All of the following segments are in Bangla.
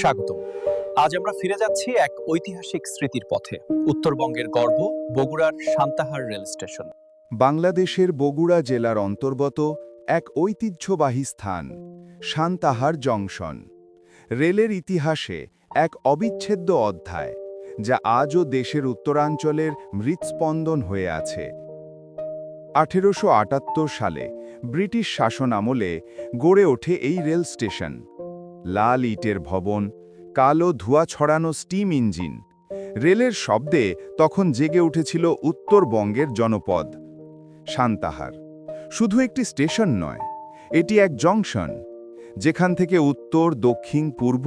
স্বাগতম। আজ আমরা ফিরে যাচ্ছি এক ঐতিহাসিক স্মৃতির পথে, উত্তরবঙ্গের গর্ব, বগুড়ার সান্তাহার রেল স্টেশন। বাংলাদেশের বগুড়া জেলার অন্তর্গত এক ঐতিহ্যবাহী স্থান, সান্তাহার জংশন। রেলের ইতিহাসে এক অবিচ্ছেদ্য অধ্যায়, যা আজও দেশের উত্তরাঞ্চলের মৃৎস্পন্দন হয়ে আছে। আঠেরোশো আটাত্তর সালে ব্রিটিশ শাসন আমলে গড়ে ওঠে এই রেল স্টেশন। লাল ইটের ভবন, কালো ধোঁয়া ছড়ানো স্টিম ইঞ্জিন। রেলের শব্দে তখন জেগে উঠেছিল উত্তরবঙ্গের জনপদ, সান্তাহার। শুধু একটি স্টেশন নয়, এটি এক জংশন, যেখান থেকে উত্তর, দক্ষিণ, পূর্ব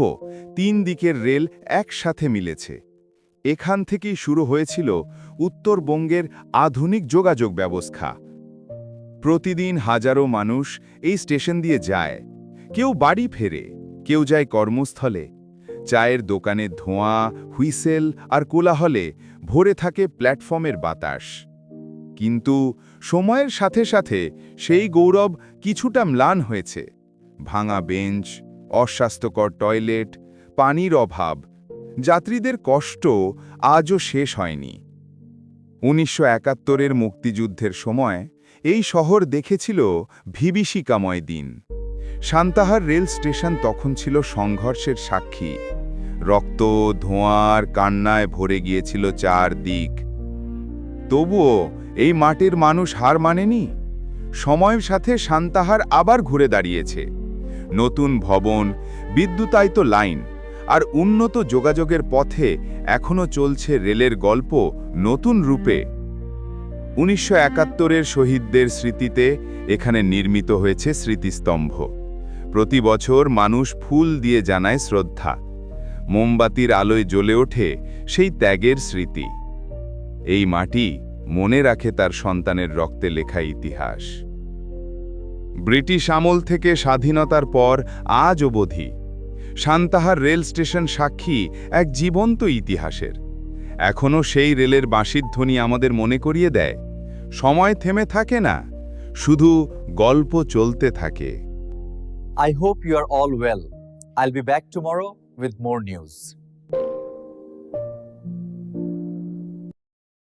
তিন দিকের রেল একসাথে মিলেছে। এখান থেকেই শুরু হয়েছিল উত্তরবঙ্গের আধুনিক যোগাযোগ ব্যবস্থা। প্রতিদিন হাজারো মানুষ এই স্টেশন দিয়ে যায়, কেউ বাড়ি ফেরে। কেউ যায় কর্মস্থলে। চায়ের দোকানে ধোঁয়া, হুইসেল আর কোলাহলে ভরে থাকে প্ল্যাটফর্মের বাতাস। কিন্তু সময়ের সাথে সাথে সেই গৌরব কিছুটা ম্লান হয়েছে। ভাঙা বেঞ্চ, অস্বাস্থ্যকর টয়লেট, পানির অভাব, যাত্রীদের কষ্ট আজও শেষ হয়নি। উনিশশো একাত্তরের মুক্তিযুদ্ধের সময় এই শহর দেখেছিল ভিবিষিকাময় দিন। সান্তাহার রেল স্টেশন তখন ছিল সংঘর্ষের সাক্ষী। রক্ত, ধোঁয়ার কান্নায় ভরে গিয়েছিল চারদিক। তবুও এই মাটির মানুষ হার মানেনি। সময়ের সাথে সান্তাহার আবার ঘুরে দাঁড়িয়েছে। নতুন ভবন, বিদ্যুতায়িত লাইন আর উন্নত যোগাযোগের পথে এখনও চলছে রেলের গল্প নতুন রূপে। উনিশশো একাত্তরের শহীদদের স্মৃতিতে এখানে নির্মিত হয়েছে স্মৃতিস্তম্ভ। প্রতি বছর মানুষ ফুল দিয়ে জানায় শ্রদ্ধা। মোমবাতির আলোয় জ্বলে ওঠে সেই ত্যাগের স্মৃতি। এই মাটি মনে রাখে তার সন্তানের রক্তে লেখা ইতিহাস। ব্রিটিশ আমল থেকে স্বাধীনতার পর আজ অবধি সান্তাহার রেল স্টেশন সাক্ষী এক জীবন্ত ইতিহাসের। এখনও সেই রেলের বাঁশির ধ্বনি আমাদের মনে করিয়ে দেয়, সময় থেমে থাকে না, শুধু গল্প চলতে থাকে। I hope you are all well. I'll be back tomorrow with more news.